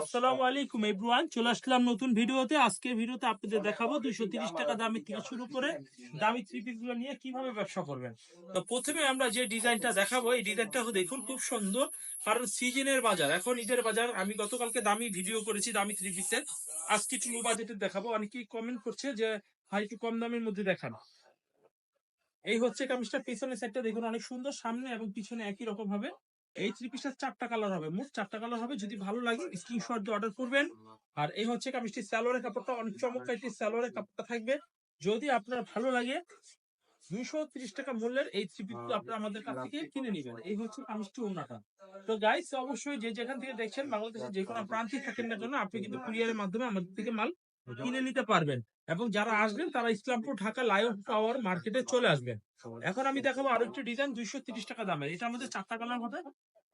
আসসালামু আলাইকুম এভরিওয়ান চলে আসলাম নতুন ভিডিওতে। আজকের ভিডিওতে আপনাদের দেখাবো দুইশো তিরিশ টাকা দামি থেকে শুরু করে দামি থ্রি পিসগুলো নিয়ে কীভাবে ব্যবসা করবেন। তো প্রথমে আমরা যে ডিজাইনটা দেখাবো, এই ডিজাইনটা দেখুন, খুব সুন্দর। কারণ সিজনের বাজার, এখন ঈদের বাজার। আমি গতকালকে দামি ভিডিও করেছি, দামি থ্রি পিসের আজকে লো বাজেটের দেখাবো। অনেকেই কমেন্ট করছে যে, ভাই, একটু কম দামের মধ্যে দেখান। এই হচ্ছে কামিজটা, পিছনের সাইডটা দেখুন, অনেক সুন্দর সামনে এবং পিছনে একই রকম হবে এই থ্রি পিসটার চারটা কালার হবে। মোট চারটা কালার হবে। যদি ভালো লাগে স্ক্রিনশট দিয়ে অর্ডার করবেন। আর এই হচ্ছে কামিজটি স্যালোয়ারের কাপড়টা। অনেক চমৎকার একটি স্যালোয়ারের কাপড়টা থাকবে। যদি আপনার ভালো লাগে দুইশো ত্রিশ টাকা মূল্যের এই থ্রি পিস আপনারা আমাদের কাছ থেকে কিনে নেবেন। এই হচ্ছে কামিজটি ওনাটা তো গাইস অবশ্যই যে যেখান থেকে দেখছেন বাংলাদেশের যে কোনো প্রান্তে থাকেন না কেন আপনি কিন্তু কুরিয়ারের মাধ্যমে আমাদের থেকে মাল কিনে নিতে পারবেন। এবং যারা আসবেন তারা ইসলামপুর ঢাকা লায়ন টাওয়ার মার্কেটে চলে আসবেন। এখন আমি দেখাবো আরও একটি ডিজাইন দুইশো তিরিশ টাকা দামের এটা আমাদের চারটা কালার হবে।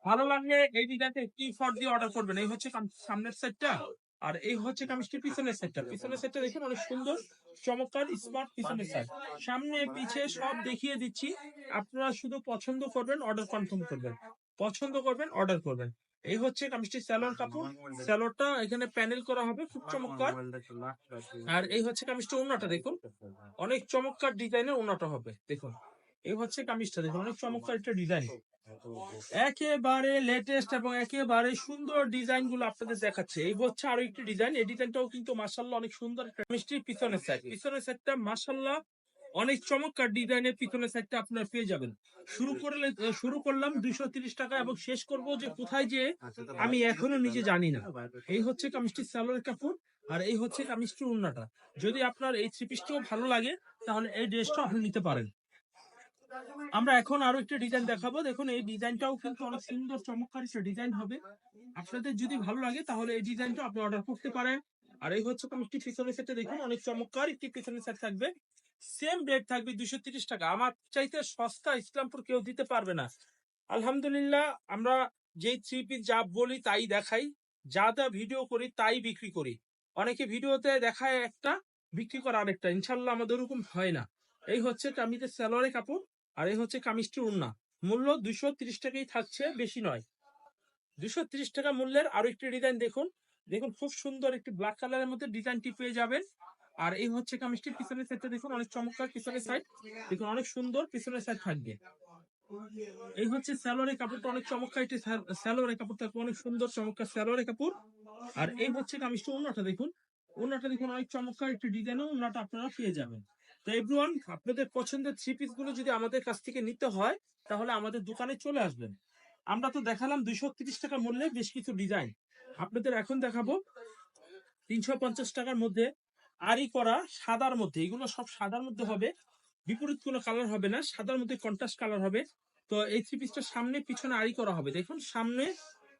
ভালো লাগলে এই ডিজাইনটা একটি ফট দিয়ে অর্ডার করবেন। এই হচ্ছে সামনের সেটটা আর এই হচ্ছে কামিজটির পিছনের সেটটা পিছনের সেটটা দেখুন অনেক সুন্দর চমৎকার স্মার্ট পিছনের সেট সামনে পিছে সব দেখিয়ে দিচ্ছি। আপনারা শুধু পছন্দ করবেন অর্ডার কনফার্ম করবেন। পছন্দ করবেন অর্ডার করবেন। এই হচ্ছে কামিজটির স্যালোর কাপড়। স্যালোরটা এখানে প্যানেল করা হবে খুব চমৎকার। আর এই হচ্ছে কামিজটা ওনাটা দেখুন। অনেক চমৎকার ডিজাইনের ওনাটা হবে দেখুন। এই হচ্ছে কামিজটা দেখুন অনেক চমৎকার একটা ডিজাইন। একেবারে লেটেস্ট এবং একেবারে সুন্দর ডিজাইনগুলো আপনাদের দেখাচ্ছে। এই হচ্ছে আরও একটি ডিজাইন এই ডিজাইনটাও কিন্তু মাসাল্লাহ অনেক সুন্দর একটা মিষ্টির পিছনের সাইড পিছনের সাইডটা মাসাল্লাহ অনেক চমৎকার ডিজাইনের পিছনে সাইডটা আপনার পেয়ে যাবেন। শুরু করলে শুরু করলাম দুইশো তিরিশ টাকা এবং শেষ করব যে কোথায় যে আমি এখনও নিজে জানি না। এই হচ্ছে কামিজটির স্যালোয়ার কাপড় আর এই হচ্ছে কামিজটির উন্নাটা যদি আপনার এই থ্রি পিসটাও ভালো লাগে, তাহলে এই ড্রেসটা আপনি নিতে পারেন। আমরা এখন আরও একটা ডিজাইন দেখাবো। দেখুন, এই ডিজাইনটাও কিন্তু অনেক সুন্দর, চমৎকার একটা ডিজাইন হবে। আপনাদের যদি ভালো লাগে, তাহলে এই ডিজাইনটা আপনি অর্ডার করতে পারেন। আর এই হচ্ছে কামিজটি পিছনের সেটে দেখুন, অনেক চমৎকার একটি পিছনের সেট থাকবে। সেম রেট থাকবে দুশো তিরিশ টাকা। আমার চাইতে সস্তা ইসলামপুর কেউ দিতে পারবে না। আলহামদুলিল্লাহ, আমরা যেই থ্রি পিস যা বলি তাই দেখাই। যা যা ভিডিও করি তাই বিক্রি করি। অনেকে ভিডিওতে দেখায় একটা, বিক্রি করে আরেকটা। ইনশাল্লাহ আমাদের ওরকম হয় না। এই হচ্ছে কামিজের স্যালোয়ারের কাপড় আর এই হচ্ছে কামিজটির উন্না মূল্য দুশো তিরিশ টাকাই থাকছে, বেশি নয়। দুশো তিরিশ টাকা মূল্যের আরও একটি ডিজাইন দেখুন। দেখুন খুব সুন্দর একটি ব্ল্যাক কালারের মধ্যে ডিজাইনটি পেয়ে যাবেন। আর এই হচ্ছে কামিজটির পিছনের সাইডটা দেখুন, অনেক চমৎকার পিছনের সাইড দেখুন, অনেক সুন্দর পিছনের সাইড থাকবে। এই হচ্ছে স্যালোয়ারের কাপড়টা অনেক চমৎকার, একটি স্যালোয়ারের কাপড় থাকবে, অনেক সুন্দর চমৎকার স্যালোয়ারের কাপড়। আর এই হচ্ছে কামিজটি উন্নাটা দেখুন। উন্নাটা দেখুন, অনেক চমৎকার একটি ডিজাইন উন্নাটা আপনারা পেয়ে যাবেন। তো এভরিওয়ান আপনাদের পছন্দের থ্রি পিসগুলো যদি আমাদের কাছ থেকে নিতে হয়, তাহলে আমাদের দোকানে চলে আসবেন। আমরা তো দেখালাম দুইশো তিরিশ টাকা মূল্যে বেশ কিছু ডিজাইন আপনাদের এখন দেখাবো তিনশো পঞ্চাশ টাকার মধ্যে আরি করা সাদার মধ্যে এগুলো সব সাদার মধ্যে হবে বিপরীত কোনো কালার হবে না সাদার মধ্যে কন্ট্রাস্ট কালার হবে। তো এই থ্রি পিসটা সামনে পিছনে আরি করা হবে। দেখুন সামনে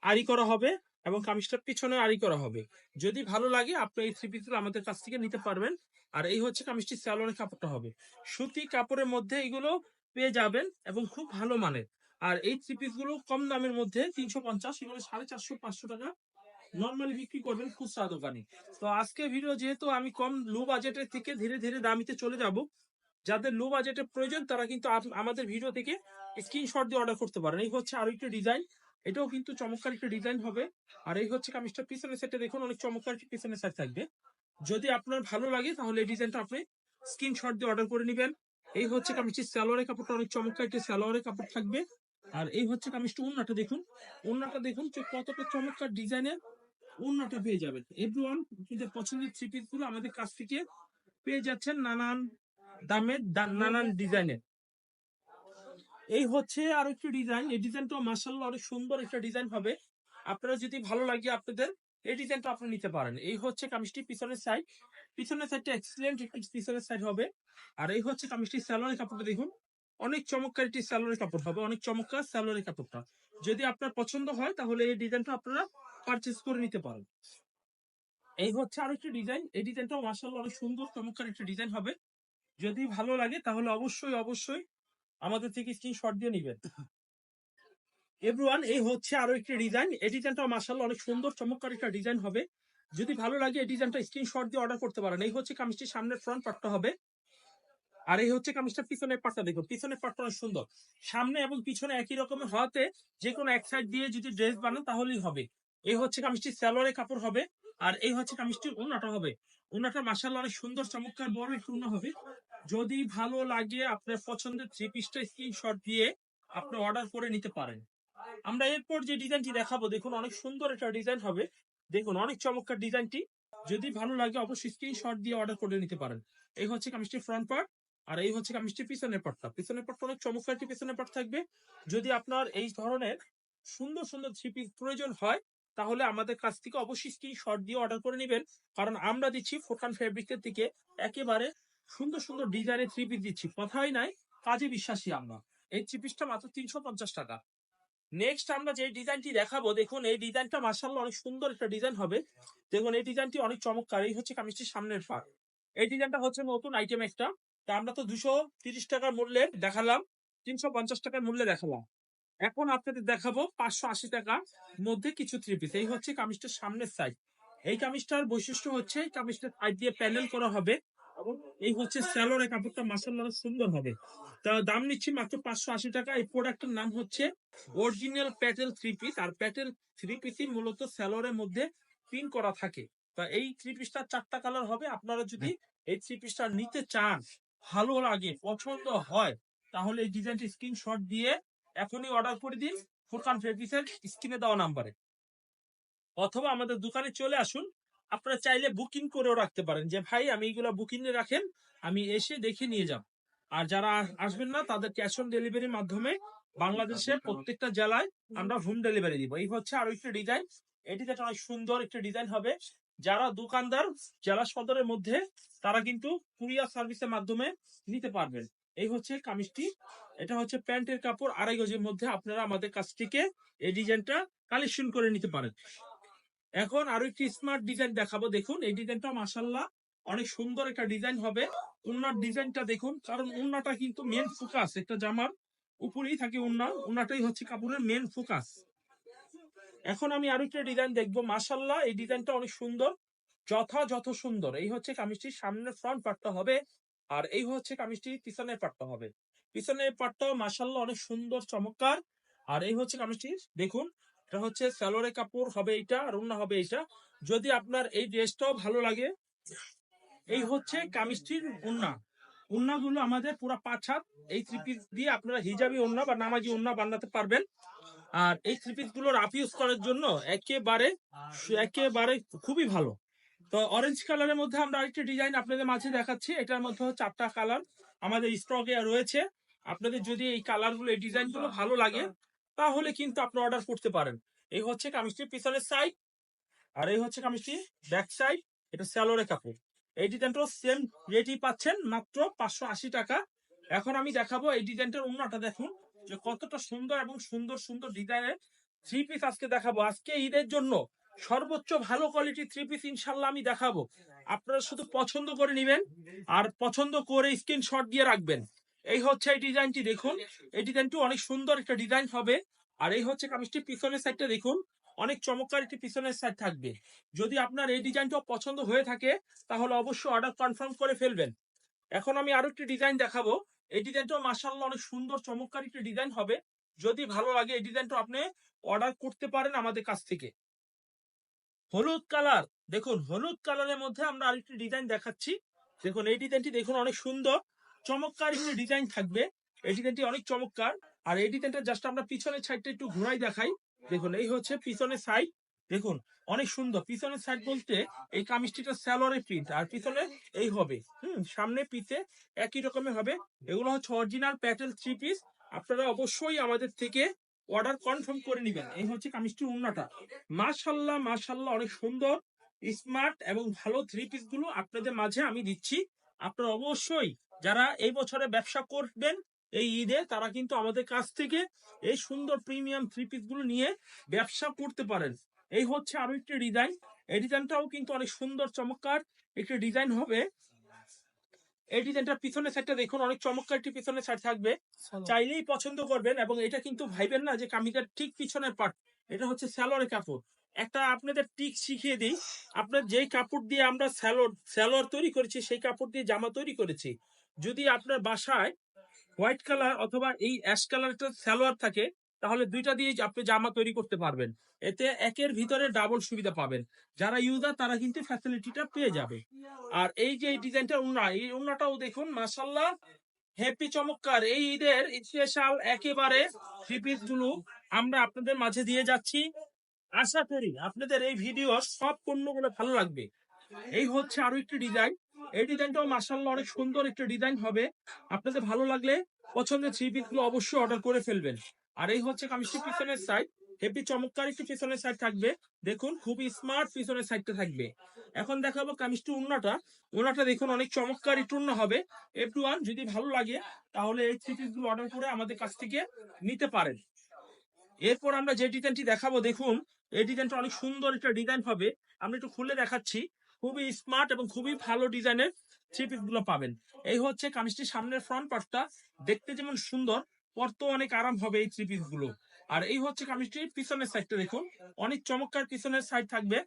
আরি করা হবে এবং কামিজটার পিছনে আরি করা হবে। যদি ভালো লাগে আপনি এই থ্রি পিসগুলো আমাদের কাছ থেকে নিতে পারবেন। আর এই হচ্ছে কামিজটি স্যালোনের কাপড়টা হবে। সুতি কাপড়ের মধ্যে এগুলো পেয়ে যাবেন এবং খুব ভালো মানের। আর এই থ্রি পিসগুলো কম দামের মধ্যে তিনশো পঞ্চাশ এগুলো সাড়ে চারশো পাঁচশো টাকা নর্মালি বিক্রি করবেন খুচরা দোকানে। তো আজকে ভিডিও যেহেতু আমি কম লো বাজেটের থেকে ধীরে ধীরে দামিতে চলে যাব, যাদের লো বাজেটের প্রয়োজন, তারা কিন্তু আমাদের ভিডিও থেকে স্ক্রিনশট দিয়ে অর্ডার করতে পারেন। এই হচ্ছে আরও একটা ডিজাইন এটাও কিন্তু চমৎকার একটা ডিজাইন হবে। আর এই হচ্ছে কামিজটা পিছনের সেটে দেখুন, অনেক চমৎকার একটি পিছনের সেট থাকবে। যদি আপনার ভালো লাগে, তাহলে এই ডিজাইনটা আপনি স্ক্রিনশট দিয়ে অর্ডার করে নেবেন। এই হচ্ছে কামিজটির স্যালোয়ারের কাপড়টা অনেক চমৎকার একটি স্যালোয়ারের কাপড় থাকবে। আর এই হচ্ছে কামিজটি উন্নাটা দেখুন। উন্নাটা দেখুন যে কতটা চমৎকার ডিজাইনের উন্নাটা পেয়ে যাবেন। এভরিওয়ান আপনাদের পছন্দের থ্রি পিসগুলো আমাদের কাছ থেকে পেয়ে যাচ্ছেন নানান দামের নানান ডিজাইনের। এই হচ্ছে আর একটি ডিজাইন। এই ডিজাইনটা মার্শাল্লাহ অনেক সুন্দর একটা ডিজাইন হবে। আপনারা যদি ভালো লাগে আপনাদের, এই ডিজাইনটা আপনি নিতে পারেন। এই হচ্ছে কামিজটি পিছনের সাইড পিছনের সাইডটা এক্সিলেন্ট পিছনের সাইড হবে। আর এই হচ্ছে কামিজটি স্যালোয়ারের কাপড়টা দেখুন। অনেক চমৎকার একটি স্যালোয়ারের কাপড় হবে। অনেক চমৎকার স্যালোয়ারের কাপড়টা। যদি আপনার পছন্দ হয়, তাহলে এই ডিজাইনটা আপনারা পারচেজ করে নিতে পারেন এই হচ্ছে আর একটি ডিজাইন এই ডিজাইনটাও মার্শাল্লাহ অনেক সুন্দর, চমৎকার একটা ডিজাইন হবে। যদি ভালো লাগে তাহলে অবশ্যই অবশ্যই আমাদের থেকে স্ক্রিনশট দিয়ে নেবেন। এভরিওয়ান এই হচ্ছে আরও একটি ডিজাইন এই ডিজাইনটা মার্শাল্লাহ অনেক সুন্দর, চমৎকার একটা ডিজাইন হবে। যদি ভালো লাগে এই ডিজাইনটা স্ক্রিনশট দিয়ে অর্ডার করতে পারেন। এই হচ্ছে কামিজটির সামনের ফ্রন্ট পার্টটা হবে। আর এই হচ্ছে কামিজটার পিছনের পাটটা দেখুন। পিছনের পাটটা অনেক সুন্দর। সামনে এবং পিছনে একই রকমের হওয়াতে যে কোনো এক সাইড দিয়ে যদি ড্রেস বানান তাহলেই হবে। এই হচ্ছে কামিজটি স্যালোয়ারের কাপড় হবে, আর এই হচ্ছে কামিজটির উন্নাটা হবে। উন্নাটা মাসাল্লাহ অনেক সুন্দর, চমৎকার, বড় একটু উন্না হবে। যদি ভালো লাগে আপনার পছন্দের থ্রি পিসটা স্ক্রিনশট দিয়ে আপনি অর্ডার করে নিতে পারেন। আমরা এরপর যে ডিজাইনটি দেখাবো, দেখুন অনেক সুন্দর একটা ডিজাইন হবে। দেখুন অনেক চমৎকার ডিজাইনটি। যদি ভালো লাগে অবশ্যই স্ক্রিনশট দিয়ে অর্ডার করে নিতে পারেন। এই হচ্ছে কামিজটির ফ্রন্ট পার্ট আর এই হচ্ছে কামিজটির পিছনের পার্টটা পিছনের পার্টটা অনেক চমৎকার একটি পিছনের পার্ট থাকবে। যদি আপনার এই ধরনের সুন্দর সুন্দর থ্রি পিস প্রয়োজন হয় তাহলে আমাদের কাছ থেকে অবশ্যই স্ক্রিনশট দিয়ে অর্ডার করে নেবেন। কারণ আমরা দিচ্ছি ফোরকান ফেব্রিকের থেকে একেবারে সুন্দর সুন্দর ডিজাইনের থ্রি পিস দিচ্ছি। কথাই নাই, কাজে বিশ্বাসী আমরা। এই থ্রি পিসটা মাত্র তিনশো পঞ্চাশ টাকা। নেক্সট আমরা যে ডিজাইনটি দেখাবো, দেখুন, এই ডিজাইনটা মার্শাল্লাহ অনেক সুন্দর একটা ডিজাইন হবে। দেখুন, এই ডিজাইনটি অনেক চমৎকার। এই হচ্ছে কামিজটির সামনের পার্ট এই ডিজাইনটা হচ্ছে নতুন আইটেম একটা। তা আমরা তো দুশো তিরিশ টাকার মূল্যে দেখালাম, তিনশো পঞ্চাশ টাকার মূল্যে দেখালাম। এখন আপনাদের দেখাবো পাঁচশো আশি টাকার মধ্যে কিছু থ্রি পিস এই হচ্ছে কামিজটার সামনের সাইড এই কামিজটার বৈশিষ্ট্য হচ্ছে এই কামিজটার সাইড দিয়ে প্যানেল করা হবে এই হচ্ছে স্যালোরের কাপড়টা মাসাল্লাহ সুন্দর হবে। তা দাম নিচ্ছি মাত্র পাঁচশো আশি টাকা। এই প্রোডাক্টের নাম হচ্ছে অরিজিনাল প্যাটেল থ্রি পিস আর প্যাটেল থ্রি পিসই মূলত স্যালোরের মধ্যে পিন করা থাকে। তা এই থ্রি পিসটা চারটা কালার হবে। আপনারা যদি এই থ্রি পিসটা নিতে চান, ভালো লাগে, পছন্দ হয়, তাহলে এই ডিজাইনটি স্ক্রিনশট দিয়ে এখনই অর্ডার করে দিন ফুরকান ফেব্রিক্সের স্ক্রিনে দেওয়া নাম্বারে। অথবা আমাদের দোকানে চলে আসুন, আপনারা চাইলে বুকিং করেও রাখতে পারেন যে, ভাই, আমি এইগুলা বুকিং এ রাখেন, আমি এসে দেখে নিয়ে যাব। আর যারা আসবেন না, তাদের ক্যাশ অন ডেলিভারির মাধ্যমে বাংলাদেশের প্রত্যেকটা জেলায় আমরা হোম ডেলিভারি দিব। এই হচ্ছে আরও একটা ডিজাইন এটি একটা অনেক সুন্দর একটা ডিজাইন হবে। যারা দোকানদার জেলা সদরের মধ্যে, তারা কিন্তু কুরিয়ার সার্ভিসের মাধ্যমে নিতে পারবেন। এই হচ্ছে কামিজটি। এটা হচ্ছে প্যান্টের কাপড় আড়াই গজের মধ্যে আপনারা আমাদের কাছ থেকে এই ডিজাইনটা কালেকশন করে নিতে পারেন। এখন আরও একটি স্মার্ট ডিজাইন দেখাবো। দেখুন, এই ডিজাইনটা মাসাল্লাহ অনেক সুন্দর একটা ডিজাইন হবে। উন্নার ডিজাইনটা দেখুন, কারণ উন্নাটা কিন্তু মেন ফোকাস একটা জামার উপরেই থাকে উন্না উন্নাটাই হচ্ছে কাপড়ের মেন ফোকাস এখন আমি আরও একটা ডিজাইন দেখব। মাসাল্লাহ এই ডিজাইনটা অনেক সুন্দর, যথাযথ সুন্দর। এই হচ্ছে কামিজটির সামনের ফ্রন্ট পার্টটা হবে আর এই হচ্ছে কামিজটির পিছনের পার্টটা হবে। পিছনের পার্টটাও মাসাল্লাহ অনেক সুন্দর, চমৎকার। আর এই হচ্ছে কামিজটি দেখুন, এটা হচ্ছে স্যালোরে কাপড়, হবে এইটা, আর উন্না হবে এইটা। যদি আপনার এই ড্রেসটাও ভালো লাগে, এই হচ্ছে কামিজটির উন্না উন্নাগুলো আমাদের পুরো পাঁচ হাত, এই থ্রি পিস দিয়ে আপনারা হিজাবি উন্না বা নামাজি উন্না বানাতে পারবেন। আর এই থ্রি পিসগুলো রাফ ইউজ করার জন্য একেবারে একেবারে খুবই ভালো। তো অরেঞ্জ কালারের মধ্যে আমরা আরেকটা ডিজাইন আপনাদের মাঝে দেখাচ্ছি, এটার মধ্যে চারটা কালার আমাদের স্টকে রয়েছে। আপনাদের যদি এই কালারগুলো এই ডিজাইনগুলো ভালো লাগে তাহলে কিন্তু আপনি অর্ডার করতে পারেন। এই হচ্ছে কামিজটির পিছনের সাইড আর এই হচ্ছে কামিজটি ব্যাক সাইড এটা স্যালোরে কাপড়। এই ডিজাইনটাও সেম রেটই পাচ্ছেন মাত্র পাঁচশো আশি টাকা। এখন আমি দেখাবো এই ডিজাইনটার অন্যটা দেখুন যে কতটা সুন্দর এবং সুন্দর সুন্দর ডিজাইনের থ্রি পিস আজকে দেখাবো। আজকে ঈদের জন্য সর্বোচ্চ ভালো কোয়ালিটির থ্রি পিস ইনশাল্লাহ আমি দেখাবো। আপনারা শুধু পছন্দ করে নেবেন আর পছন্দ করে স্ক্রিনশট দিয়ে রাখবেন। এই হচ্ছে এই ডিজাইনটি দেখুন। এই ডিজাইনটি অনেক সুন্দর একটা ডিজাইন হবে। আর এই হচ্ছে কামিজটির পিছনের সাইডটা দেখুন। অনেক চমৎকার একটি পিছনের সাইড থাকবে। যদি আপনার এই ডিজাইনটা পছন্দ হয়ে থাকে তাহলে অবশ্যই অর্ডার কনফার্ম করে ফেলবেন। এখন আমি আরও একটি ডিজাইন দেখাবো। এই ডিজাইনটাও মাসাল্লাহ অনেক সুন্দর চমৎকার একটি ডিজাইন হবে। যদি ভালো লাগে এই ডিজাইনটা আপনি অর্ডার করতে পারেন আমাদের কাছ থেকে। হলুদ কালার দেখুন হলুদ কালারের মধ্যে আমরা আরেকটি ডিজাইন দেখাচ্ছি। দেখুন এই ডিজাইনটি দেখুন অনেক সুন্দর। চমৎকার একটি ডিজাইন থাকবে। এই ডিজাইনটি অনেক চমৎকার। আর এই ডিজাইনটা জাস্ট আমরা পিছনের সাইডটা একটু ঘুরাই দেখাই। দেখুন, এই হচ্ছে পিছনের সাইড দেখুন, অনেক সুন্দর। পিছনের সাইড বলতে এই কামিজটিটা স্যালোরে প্রিন্ট আর পিছনে এই হবে। হুম, সামনে পিছে একই রকমের হবে। এগুলো হচ্ছে অরিজিনাল প্যাটেল থ্রি পিস আপনারা অবশ্যই আমাদের থেকে অর্ডার কনফার্ম করে নেবেন। এই হচ্ছে কামিজটির উন্নাটা। মাশাল্লাহ মাশাল্লাহ, অনেক সুন্দর স্মার্ট এবং ভালো থ্রি পিসগুলো আপনাদের মাঝে আমি দিচ্ছি। আপনারা অবশ্যই যারা এই বছরে ব্যবসা করবেন এই ঈদে তারা কিন্তু আমাদের কাছ থেকে এই সুন্দর প্রিমিয়াম থ্রি পিসগুলো নিয়ে ব্যবসা করতে পারেন। এই হচ্ছে আরও একটি ডিজাইন। এই ডিজাইনটাও কিন্তু অনেক সুন্দর চমৎকার একটি ডিজাইন হবে। এই ডিজাইনটার পিছনের সাইডটা দেখুন অনেক চমৎকার একটি পিছনের সাইড থাকবে। চাইলেই পছন্দ করবেন এবং এটা কিন্তু ভাইবেন না যে কামিজের ঠিক পিছনের পার্ট এটা হচ্ছে স্যালোয়ারের কাপড়। একটা আপনাদের টিক শিখিয়ে দিই। আপনার যেই কাপড় দিয়ে আমরা স্যালোর স্যালোয়ার তৈরি করেছি সেই কাপড় দিয়ে জামা তৈরি করেছি। যদি আপনার বাসায় হোয়াইট কালার অথবা এই অ্যাশ কালার একটা স্যালোয়ার থাকে, তাহলে দুইটা দিয়ে আপনি জামা তৈরি করতে পারবেন। এতে একের ভিতরে ডাবল সুবিধা পাবেন। যারা ইউজার তারা কিন্তু ফ্যাসিলিটিটা পেয়ে যাবে। আর এই যে ডিজাইনটা উন্না এই উন্নাটাও দেখুন মাসাল্লাহ হ্যাপি চমৎকার। এই ঈদের স্পেশাল একেবারে থ্রি পিসগুলো আমরা আপনাদের মাঝে দিয়ে যাচ্ছি। আশা করি আপনাদের এই ভিডিও সব পণ্যগুলো ভালো লাগবে। এই হচ্ছে আরও একটি ডিজাইন এই ডিজাইনটাও মার্শাল্লাহ অনেক সুন্দর একটা ডিজাইন হবে। আপনাদের ভালো লাগলে পছন্দের থ্রি পিসগুলো অবশ্যই অর্ডার করে ফেলবেন। আর এই হচ্ছে কামিজটির পিছনের সাইড হেপি চমৎকার একটি পিছনের সাইড থাকবে। দেখুন খুবই স্মার্ট পিছনের সাইডটা থাকবে। এখন দেখাবো কামিজটি উন্নাটা। উন্নাটা দেখুন, অনেক চমৎকার একটু উন্না হবে। ওয়ান যদি ভালো লাগে, তাহলে এই থ্রি পিসগুলো অর্ডার করে আমাদের কাছ থেকে নিতে পারেন। এরপর আমরা যে ডিজাইনটি দেখাবো, দেখুন, এই ডিজাইনটা অনেক সুন্দর একটা ডিজাইন হবে। আমি একটু খুলে দেখাচ্ছি। খুবই স্মার্ট এবং খুবই ভালো ডিজাইনের থ্রি পিসগুলো পাবেন। এই হচ্ছে কামিজটির সামনের ফ্রন্ট পার্টটা দেখতে যেমন সুন্দর পরতো অনেক আরাম হবে এই থ্রি পিসগুলো। আর এই হচ্ছে কামিজটির পিছনের সাইডটা দেখুন, অনেক চমৎকার পিছনের সাইড থাকবে।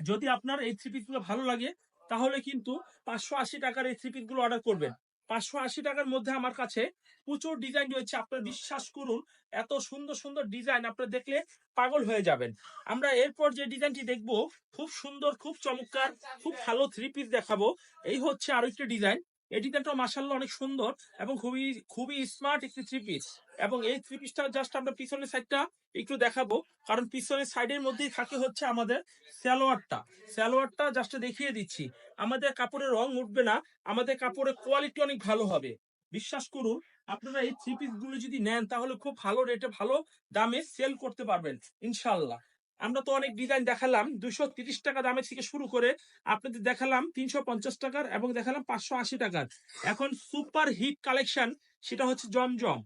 যদি আপনার এই থ্রি পিসগুলো ভালো লাগে, তাহলে কিন্তু পাঁচশো আশি টাকার এই থ্রি পিসগুলো অর্ডার করবেন। পাঁচশো আশি টাকার মধ্যে আমার কাছে প্রচুর ডিজাইন রয়েছে। আপনারা বিশ্বাস করুন, এত সুন্দর সুন্দর ডিজাইন আপনারা দেখলে পাগল হয়ে যাবেন। আমরা এরপর যে ডিজাইনটি দেখব, খুব সুন্দর, খুব চমৎকার, খুব ভালো থ্রি পিস দেখাবো। এই হচ্ছে আরও একটি ডিজাইন এই ডিজাইনটা মাসাল্লাহ অনেক সুন্দর এবং খুবই খুবই স্মার্ট একটি থ্রি পিস এবং এই থ্রি পিসটা জাস্ট আমরা পিছনের সাইডটা একটু দেখাবো। কারণ পিছনের সাইডের মধ্যেই থাকে হচ্ছে আমাদের সালোয়ারটা সালোয়ারটা জাস্ট দেখিয়ে দিচ্ছি। আমাদের কাপড়ের রং উঠবে না। আমাদের কাপড়ের কোয়ালিটি অনেক ভালো হবে। বিশ্বাস করুন, আপনারা এই থ্রি পিসগুলো যদি নেন, তাহলে খুব ভালো রেটে ভালো দামে সেল করতে পারবেন ইনশাল্লাহ আমরা তো অনেক ডিজাইন দেখালাম দুশো তিরিশ টাকা দামের থেকে শুরু করে আপনাদের দেখালাম তিনশো পঞ্চাশ টাকার এবং দেখালাম পাঁচশো আশি টাকার। এখন সুপার হিট কালেকশন সেটা হচ্ছে জমজম।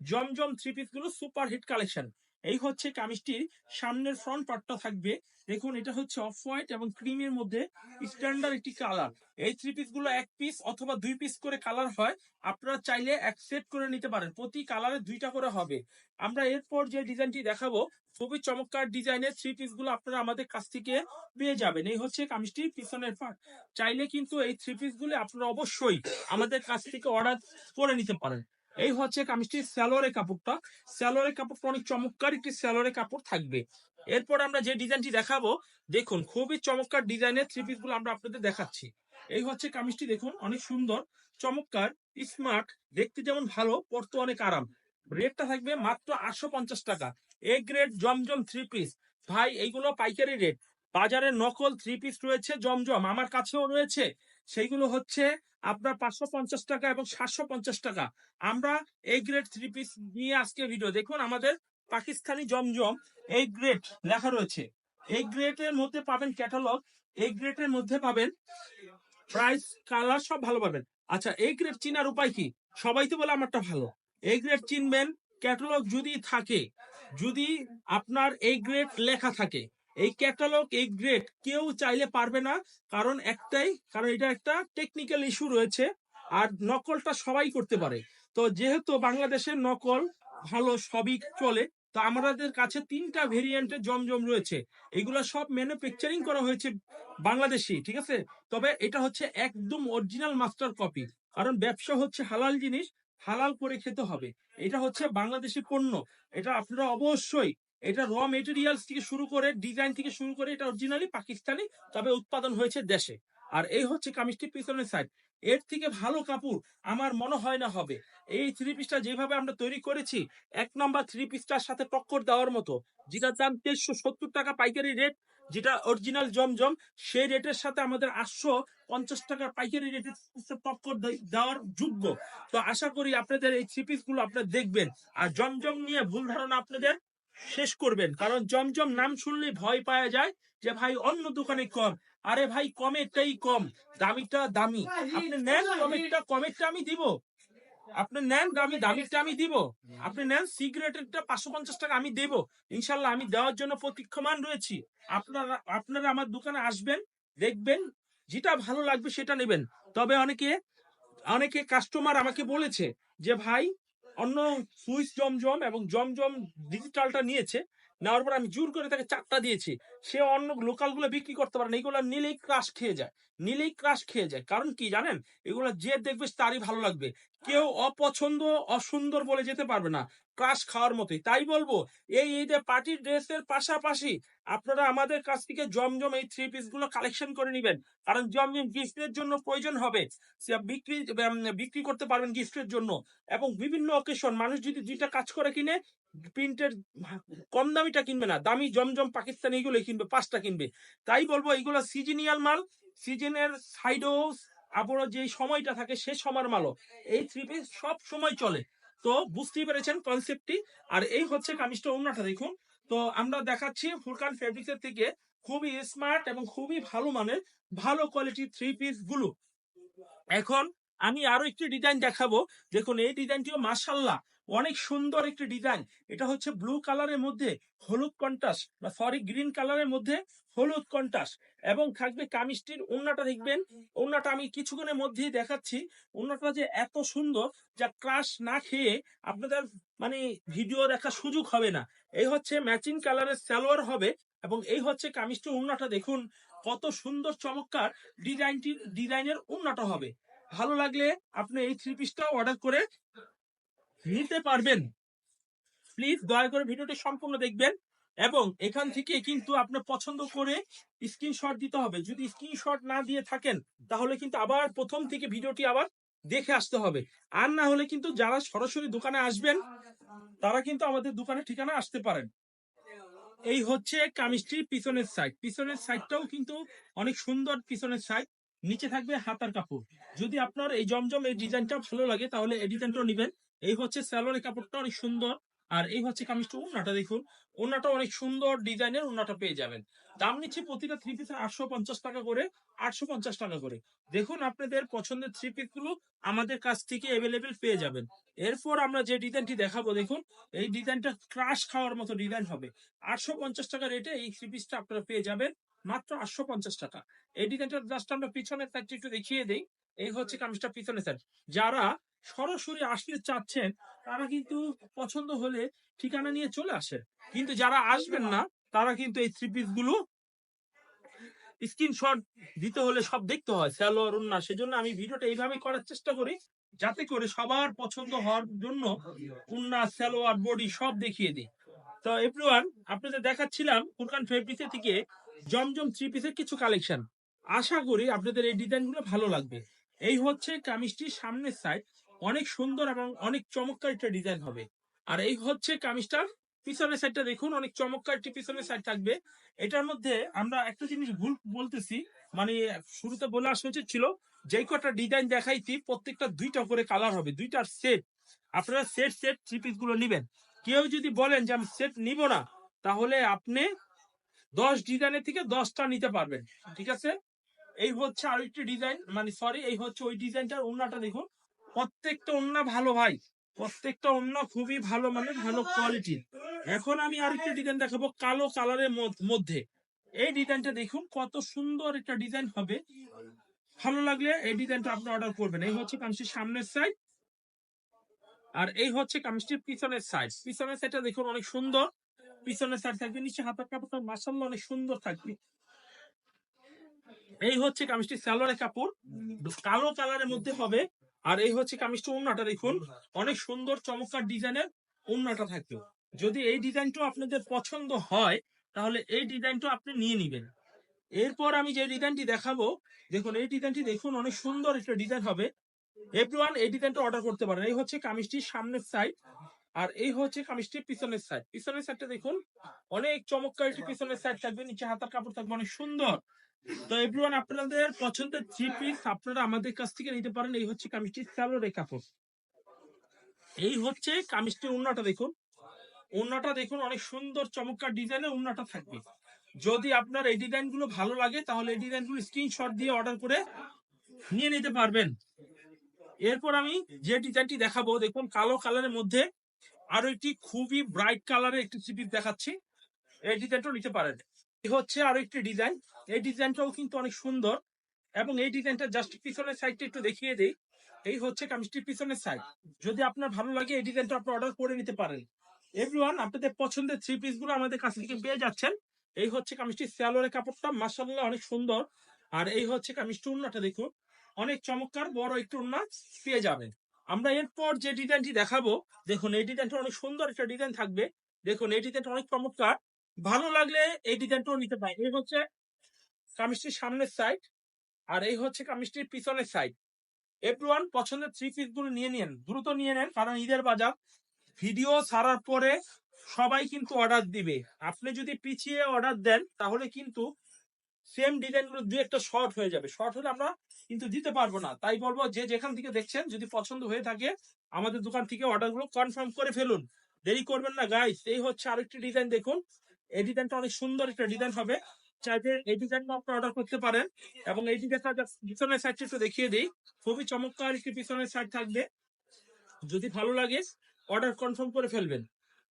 জমজম থ্রি পিসগুলো সুপার হিট কালেকশন এই হচ্ছে কামিজটির সামনের ফ্রন্ট পার্টটা থাকবে। দেখুন, এটা হচ্ছে অফ হোয়াইট এবং ক্রিমের মধ্যে স্ট্যান্ডার্ড একটি কালার এই থ্রি পিসগুলো এক পিস অথবা দুই পিস করে কালার হয়, আপনারা চাইলে এক সেট করে নিতে পারেন। প্রতি কালারে দুইটা করে হবে। আমরা এরপর যে ডিজাইনটি দেখাবো, খুবই চমৎকার ডিজাইনের থ্রি পিসগুলো আপনারা আমাদের কাছ থেকে পেয়ে যাবেন। এই হচ্ছে কামিজটির পিছনের পার্ট চাইলে কিন্তু এই থ্রি পিসগুলো আপনারা অবশ্যই আমাদের কাছ থেকে অর্ডার করে নিতে পারেন। এই হচ্ছে কামিজটি স্যালোরে কাপড়টা। স্যালোরে কাপড়টা অনেক চমৎকার একটি স্যালোরে কাপড় থাকবে। এরপর আমরা যে ডিজাইনটি দেখাবো, দেখুন, খুবই চমৎকার ডিজাইনের থ্রি পিসগুলো আমরা আপনাদের দেখাচ্ছি। এই হচ্ছে কামিজটি, দেখুন, অনেক সুন্দর, চমৎকার স্মার্ট দেখতে যেমন ভালো পরতে অনেক আরাম। রেটটা থাকবে মাত্র আটশো পঞ্চাশ টাকা। A grade Zamzam three piece ভাই, এইগুলো পাইকারি রেট বাজারে নকল থ্রি পিস রয়েছে জমজম। আমার কাছেও রয়েছে। সেইগুলো হচ্ছে আপনার পাঁচশো পঞ্চাশ টাকা এবং সাতশো পঞ্চাশ টাকা। আমরা এই গ্রেড থ্রি পিস নিয়ে আজকে ভিডিও দেখুন আমাদের পাকিস্তানি জমজম এই গ্রেড লেখা রয়েছে। এই গ্রেডের মধ্যে পাবেন ক্যাটালগ এই গ্রেডের মধ্যে পাবেন প্রাইস কালার সব ভালো পাবেন। আচ্ছা এই গ্রেড চিনার উপায় কি? সবাই তো বলে আমারটা ভালো। এই গ্রেড চিনবেন ক্যাটালগ যদি থাকে, যদি আপনার এই গ্রেড লেখা থাকে এই ক্যাটালগ এই গ্রেড কেউ চাইলে পারবে না। কারণ একটাই, কারণ এটা একটা টেকনিক্যাল ইস্যু রয়েছে আর নকলটা সবাই করতে পারে। তো যেহেতু বাংলাদেশের নকল ভালো সবই চলে, তো আমাদের কাছে তিনটা ভেরিয়েন্টের জমজম রয়েছে। এগুলো সব ম্যানুফ্যাকচারিং করা হয়েছে বাংলাদেশি, ঠিক আছে? তবে এটা হচ্ছে একদম অরিজিনাল মাস্টার কপি কারণ ব্যবসা হচ্ছে হালাল জিনিস, হালাল করে খেতে হবে। এটা হচ্ছে বাংলাদেশি পণ্য। এটা আপনারা অবশ্যই এটা র মেটেরিয়ালস থেকে শুরু করে ডিজাইন থেকে শুরু করে এটা অরিজিনালি পাকিস্তানি, তবে উৎপাদন হয়েছে দেশে। আর এই হচ্ছে কামিজটির পিছনের সাইড এর থেকে ভালো কাপড় আমার মনে হয় না হবে। এই থ্রি পিসটা যেভাবে আমরা তৈরি করেছি, এক নম্বর থ্রি পিসটার সাথে টক্কর দেওয়ার মতো, যেটার দাম তেইশশো সত্তর টাকা পাইকারি রেট যেটা অরিজিনাল জমজম, সেই রেটের সাথে আমাদের আটশো পঞ্চাশ টাকার পাইকারি রেটের টক্কর দেওয়ার যোগ্য। তো আশা করি আপনাদের এই থ্রি পিসগুলো আপনারা দেখবেন। আর জমজম নিয়ে ভুল ধারণা আপনাদের শেষ করবেন। কারণ জমজম নাম শুনলে ভয় পাওয়া যায় যে, ভাই, অন্য দোকানে কম। আরে ভাই, কমেরটাই কম। দামিটা দামি। নেন, কমেরটা কমেরটা আমি দিব। আপনি নেন, দামি, দামিটা আমি দিব। আপনি নেন, সিগারেটেরটা পাঁচশো পঞ্চাশ টাকা আমি দেব। ইনশাল্লাহ আমি দেওয়ার জন্য প্রতীক্ষমান রয়েছি। আপনারা আপনারা আমার দোকানে আসবেন, দেখবেন, যেটা ভালো লাগবে সেটা নেবেন। তবে অনেকে অনেকে কাস্টমার আমাকে বলেছে যে, ভাই অন্য সুইস জমজম এবং জমজম ডিজিটালটা নিয়েছে নেওয়ার পর আমি জোর করে তাকে চারটা দিয়েছি। সে অন্য লোকালগুলো বিক্রি করতে পারে না। এগুলো নিলেই ক্রাশ খেয়ে যায়। নিলেই ক্রাশ খেয়ে যায়। কারণ কি জানেন? এগুলো যে দেখবে তারই ভালো লাগবে। কেউ অপছন্দ, অসুন্দর বলে যেতে পারবে না। ক্রাশ খাওয়ার মতোই। তাই বলব, এই ঈদে পার্টি ড্রেসের পাশাপাশি আপনারা আমাদের কাছ থেকে জমজম এই থ্রি পিসগুলো কালেকশন করে নেবেন। কারণ জমজম গিফটের জন্য প্রয়োজন হবে। বিক্রি বিক্রি করতে পারবেন গিফটের জন্য। এবং বিভিন্ন অকেশন মানুষ যদি দুইটা কাজ করে কিনে প্রিন্টের কম দামিটা কিনবে না, দামি জমজম পাকিস্তানি এগুলো কিনবে, পাঁচটা কিনবে। তাই বলব এইগুলো সিজনিয়াল মাল, সিজনের সাইডও আবারও যে সময়টা থাকে সে সময়ের মালও। এই থ্রি পিস সব সময় চলে। তো বুঝতেই পেরেছেন কনসেপ্টটি আর এই হচ্ছে কামিজটা অন্যটা দেখুন। তো আমরা দেখাচ্ছি ফুরকান ফেব্রিক্সের থেকে খুবই স্মার্ট এবং খুবই ভালো মানের, ভালো কোয়ালিটির থ্রি পিসগুলো। এখন আমি আরও একটি ডিজাইন দেখাবো। দেখুন, এই ডিজাইনটিও মাসাল্লাহ অনেক সুন্দর একটি ডিজাইন এটা হচ্ছে ব্লু কালারের মধ্যে হলুদ কন্টাস বা সরি গ্রিন কালারের মধ্যে হলুদ কন্টাস এবং থাকবে কামিজটির ওন্নাটা দেখবেন। ওন্নাটা আমি কিছুক্ষণের মধ্যেই দেখাচ্ছি। ওন্নাটা যে এত সুন্দর যা ক্রাশ না খেয়ে আপনাদের মানে ভিডিও দেখার সুযোগ হবে না। এই হচ্ছে ম্যাচিং কালারের সালোয়ার হবে এবং এই হচ্ছে কামিজটির ওন্নাটা দেখুন। কত সুন্দর চমৎকার ডিজাইনটি ডিজাইনের উন্নত হবে। ভালো লাগলে আপনি এই থ্রি পিসটা অর্ডার করে নিতে পারবেন। প্লিজ দয়া করে ভিডিওটি সম্পূর্ণ দেখবেন এবং এখান থেকে কিন্তু আপনার পছন্দ করে স্ক্রিনশট দিতে হবে। যদি স্ক্রিনশট না দিয়ে থাকেন, তাহলে কিন্তু আবার প্রথম থেকে ভিডিওটি আবার দেখে আসতে হবে। আর না হলে কিন্তু যারা সরাসরি দোকানে আসবেন, তারা কিন্তু আমাদের দোকানে ঠিকানা আসতে পারেন। এই হচ্ছে কামিজটির পিছনের সাইড পিছনের সাইডটাও কিন্তু অনেক সুন্দর পিছনের সাইড নিচে থাকবে হাতার কাপড়। যদি আপনার এই জমজম এই ডিজাইনটা ভালো লাগে, তাহলে এই নিবেন। এই হচ্ছে স্যালোয়ারের কাপড়টা অনেক সুন্দর। আর এই হচ্ছে কামিজটা উন্নাটা দেখুন। উন্নাটা অনেক সুন্দর ডিজাইনের উন্নাটা পেয়ে যাবেন। দাম নিচ্ছে প্রতিটা থ্রি পিসের আটশো পঞ্চাশ টাকা করে, আটশো পঞ্চাশ টাকা করে। দেখুন আপনাদের পছন্দের থ্রি পিসগুলো আমাদের কাছ থেকে অ্যাভেলেবেল পেয়ে যাবেন। এরপর আমরা যে ডিজাইনটি দেখাবো, দেখুন, এই ডিজাইনটা ক্রাশ খাওয়ার মতো ডিজাইন হবে। আটশো পঞ্চাশ টাকা রেটে এই থ্রি পিসটা আপনারা পেয়ে যাবেন, মাত্র আটশো পঞ্চাশ টাকা। এই ডিজাইনটা জাস্ট আমরা পিছনের সাইডটা একটু দেখিয়ে দিই। এই হচ্ছে কামিজটা পিছনের সাইড যারা সরাসরি আসতে চাচ্ছেন, তারা কিন্তু পছন্দ হলে ঠিকানা নিয়ে চলে আসে। কিন্তু যারা আসবেন না, তারা কিন্তু এই থ্রি পিসগুলো স্ক্রিনশট দিতে হলে সব দেখতে হয়। স্যালোয়ার উন্না সেজন্য আমি ভিডিওটা এইভাবে করার চেষ্টা করি, যাতে করে সবার পছন্দ হওয়ার জন্য উন্না স্যালোয়ার বডি সব দেখিয়ে দিই। তো এভরিওয়ান আপনাদের দেখাচ্ছিলাম ফুরকান ফেব্রিক্স থেকে জমজম থ্রি পিসের কিছু কালেকশন আশা করি আপনাদের এই ডিজাইনগুলো ভালো লাগবে। এই হচ্ছে কামিজটির সামনের সাইড অনেক সুন্দর এবং অনেক চমৎকার একটা ডিজাইন হবে। আর এই হচ্ছে কামিজটার পিছনের সাইডটা দেখুন, অনেক চমৎকার একটি পিছনের সাইড থাকবে। এটার মধ্যে আমরা একটা জিনিস ভুল বলতেছি মানে শুরুতে বলে আসা উচিত ছিল যে কটা ডিজাইন দেখাইছি, প্রত্যেকটা দুইটা করে কালার হবে, দুইটার সেট আপনারা সেট সেট থ্রি পিসগুলো নিবেন। কেউ যদি বলেন যে আমি সেট নিব না, তাহলে আপনি দশ ডিজাইনের থেকে দশটা নিতে পারবেন, ঠিক আছে? এই হচ্ছে আরেকটি ডিজাইন মানে সরি এই হচ্ছে ওই ডিজাইনটার ওন্নাটা দেখুন। প্রত্যেকটা ওন্না ভালো ভাই। প্রত্যেকটা ওন্না খুবই ভালো মানে ভালো কোয়ালিটির এখন আমি আরেকটা ডিজাইন দেখাবো কালো কালারের মধ্যে। এই ডিজাইনটা দেখুন কত সুন্দর একটা ডিজাইন হবে। ভালো লাগলে এই ডিজাইনটা আপনি অর্ডার করবেন। এই হচ্ছে কামিজটির সামনের সাইড আর এই হচ্ছে কামিজটির পিছনের সাইড পিছনের সাইডটা দেখুন অনেক সুন্দর। পিছনের সাইড থাকবে, নিচে হাতের কাপড়টা মাসাল্লাহ অনেক সুন্দর থাকবে। এই হচ্ছে কামিজটির সালোয়ারের কাপড়। কালো কালারের মধ্যে হবে আর এই হচ্ছে কামিজটি উন্নাটা দেখুন অনেক সুন্দর চমৎকার ডিজাইনের উন্নাটা থাকবে। যদি এই ডিজাইনটা আপনাদের পছন্দ হয় তাহলে এই ডিজাইনটা আপনি নিয়ে নিবেন। এরপর আমি যে ডিজাইনটি দেখাবো দেখুন এই ডিজাইনটি দেখুন অনেক সুন্দর একটা ডিজাইন হবে। এভরিওয়ান এই ডিজাইনটা অর্ডার করতে পারেন। এই হচ্ছে কামিজটির সামনের সাইড আর এই হচ্ছে কামিজটির পিছনের সাইড পিছনের সাইডটা দেখুন অনেক চমৎকার একটি পিছনের সাইড থাকবে নিচে হাতার কাপড় থাকবে অনেক সুন্দর। তো এভরিওয়ান আপনাদের পছন্দের থ্রি পিস আপনারা আমাদের কাছ থেকে নিতে পারেন। এই হচ্ছে কামিজটির স্যালোরে কাপড় এই হচ্ছে কামিজটির উন্নাটা দেখুন। উন্নাটা দেখুন, অনেক সুন্দর চমৎকার ডিজাইনের উন্নাটা থাকবে। যদি আপনার এই ডিজাইনগুলো ভালো লাগে, তাহলে এই ডিজাইনগুলো স্ক্রিনশট দিয়ে অর্ডার করে নিয়ে নিতে পারবেন। এরপর আমি যে ডিজাইনটি দেখাবো, দেখুন কালো কালারের মধ্যে আরও একটি খুবই ব্রাইট কালারের একটি থ্রি পিস দেখাচ্ছি। এই ডিজাইনটাও নিতে পারেন। হচ্ছে আরও একটি ডিজাইন এই ডিজাইনটাও কিন্তু অনেক সুন্দর এবং এই ডিজাইনটা জাস্ট পিছনের সাইডটা একটু দেখিয়ে দিই। এই হচ্ছে কামিজটির পিছনের সাইড যদি আপনার ভালো লাগে এই ডিজাইনটা আপনি অর্ডার করে নিতে পারেন। এভরিওয়ান আপনাদের পছন্দের থ্রি পিসগুলো আমাদের কাছ থেকে পেয়ে যাচ্ছেন। এই হচ্ছে কামিজটির স্যালোয়ারের কাপড়টা মাসাল্লাহ অনেক সুন্দর। আর এই হচ্ছে কামিজটি উন্নাটা দেখুন। অনেক চমৎকার, বড় একটু উন্না পেয়ে যাবেন। আমরা এরপর যে ডিজাইনটি দেখাবো, দেখুন, এই ডিজাইনটা অনেক সুন্দর একটা ডিজাইন থাকবে। দেখুন, এই ডিজাইনটা অনেক চমৎকার। ভালো লাগলে এই ডিজাইনটাও নিতে পারেন। এই হচ্ছে কামিজটির সামনের সাইড আর এই হচ্ছে কামিজটির পিছনের সাইড এভরিওয়ান পছন্দের থ্রি পিসগুলো নিয়ে নিন, দ্রুত নিয়ে নেন, কারণ ঈদের বাজার। ভিডিও ছাড়ার পরে সবাই কিন্তু অর্ডার দিবে। আপনি যদি পিছিয়ে অর্ডার দেন, তাহলে কিন্তু সেম ডিজাইনগুলো দু একটা শর্ট হয়ে যাবে। শর্ট হলে আমরা কিন্তু দিতে পারব না। তাই বলব, যে যেখান থেকে দেখছেন, যদি পছন্দ হয়ে থাকে, আমাদের দোকান থেকে অর্ডারগুলো কনফার্ম করে ফেলুন। দেরি করবেন না গাইস এই হচ্ছে আরেকটি ডিজাইন দেখুন। এই ডিজাইনটা অনেক সুন্দর একটা ডিজাইন হবে। চাইলে এই ডিজাইনটা আপনি অর্ডার করতে পারেন। এবং এই ডিজাইনটা পিছনের সাইডটা একটু দেখিয়ে দিই। খুবই চমৎকার একটি পিছনের সাইড থাকবে। যদি ভালো লাগে অর্ডার কনফার্ম করে ফেলবেন।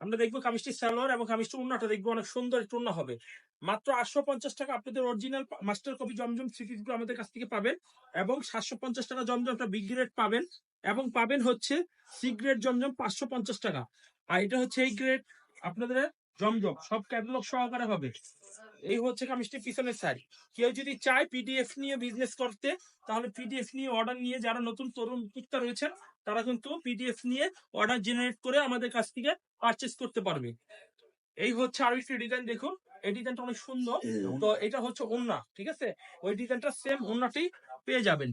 আমরা দেখব কামিজটি সালোয়ার এবং কামিজটি উন্নাটা দেখব অনেক সুন্দর একটু উন্না হবে। মাত্র আটশো পঞ্চাশ টাকা আপনাদের অরিজিনাল মাস্টার কপি জমজম সিরিজগুলো আমাদের কাছ থেকে পাবেন এবং সাতশো পঞ্চাশ টাকা জমজমটা বিগ গ্রেড পাবেন এবং পাবেন হচ্ছে সি গ্রেড জমজম পাঁচশো পঞ্চাশ টাকা। আর এটা হচ্ছে এই গ্রেড আপনাদের জমজম সব ক্যাটালগ সহকারে হবে। এই হচ্ছে কামিজটি পিছনের সাইড কেউ যদি চায় পিডিএফ নিয়ে বিজনেস করতে তাহলে পিডিএফ নিয়ে অর্ডার নিয়ে যারা নতুন তরুণ উদ্যোক্তা রয়েছেন তারা কিন্তু পিডিএফ নিয়ে অর্ডার জেনারেট করে আমাদের কাছ থেকে পারচেস করতে পারবে। এই হচ্ছে আরও একটি ডিজাইন দেখুন। এই ডিজাইনটা অনেক সুন্দর। তো এটা হচ্ছে ওন্না ঠিক আছে? ওই ডিজাইনটা সেম ওন্নাটি পেয়ে যাবেন।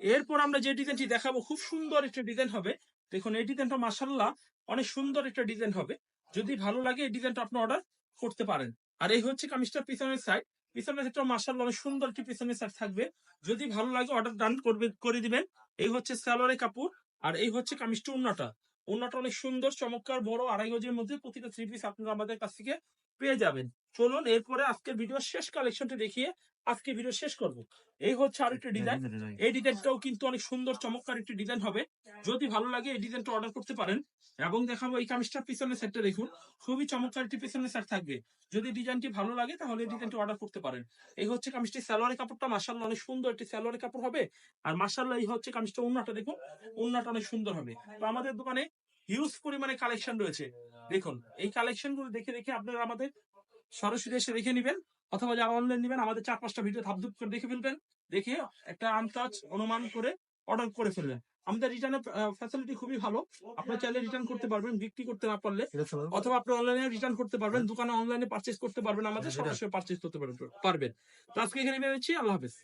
এরপর আমরা যে ডিজাইনটি দেখাবো খুব সুন্দর একটা ডিজাইন হবে। দেখুন এই ডিজাইনটা মাসাল্লাহ অনেক সুন্দর একটা ডিজাইন হবে। যদি ভালো লাগে এই ডিজাইনটা আপনি অর্ডার করতে পারেন। আর এই হচ্ছে কামিজটার পিছনের সাইড পিছনের সাইডটা মাসাল্লাহ অনেক সুন্দর একটি পিছনের সাইড থাকবে। যদি ভালো লাগে অর্ডার ডান করবে, করে দিবেন। এই হচ্ছে সালোয়ারের কাপড় আর এই হচ্ছে কামিজটা উন্নাটা। উন্নাটা অনেক সুন্দর, চমৎকার, বড়, আড়াই গজের মধ্যে প্রতিটা থ্রি পিস আপনারা আমাদের কাছ থেকে পেয়ে যাবেন। চলুন, এরপরে আজকের ভিডিও শেষ কালেকশনটা দেখিয়ে আজকে ভিডিও শেষ করব। এই হচ্ছে আরেকটা ডিজাইন এই ডিজাইনটাও কিন্তু অনেক সুন্দর চমৎকার একটি ডিজাইন হবে। যদি ভালো লাগে এই ডিজাইনটা অর্ডার করতে পারেন। এবং দেখাবো এই কামিজটার পিছনের সেটটা দেখুন। খুবই চমৎকার একটি পিছনের সেট থাকবে। যদি ডিজাইনটি ভালো লাগে তাহলে এই ডিজাইনটি অর্ডার করতে পারেন। এই হচ্ছে কামিজটি সালোয়ারের কাপড়টা। মাসাল্লাহ অনেক সুন্দর একটি সালোয়ারের কাপড় হবে। আর মাসাল্লাহ এই হচ্ছে কামিজটা উন্নাটা দেখুন। উন্নাটা অনেক সুন্দর হবে। তো আমাদের দোকানে হিউজ পরিমাণে কালেকশন রয়েছে। দেখুন এই কালেকশনগুলো দেখে দেখে আপনারা আমাদের সরাসরি এসে দেখে নেবেন। অথবা যারা অনলাইন নেবেন আমাদের চার পাঁচটা ভিডিও ধাপধুপ করে দেখে ফেলবেন। দেখে একটা আন্দাজ অনুমান করে অর্ডার করে ফেলবেন। আমাদের রিটার্নের ফ্যাসিলিটি খুবই ভালো। আপনার চাইলে রিটার্ন করতে পারবেন বিক্রি করতে না পারলে। অথবা আপনি অনলাইনে রিটার্ন করতে পারবেন দোকানে অনলাইনে পারচেস করতে পারবেন আমাদের সরাসরি পারচেস করতে পারবেন। পারবেন তো আজকে এখানে বেরোচ্ছি আল্লাহ হাফেজ।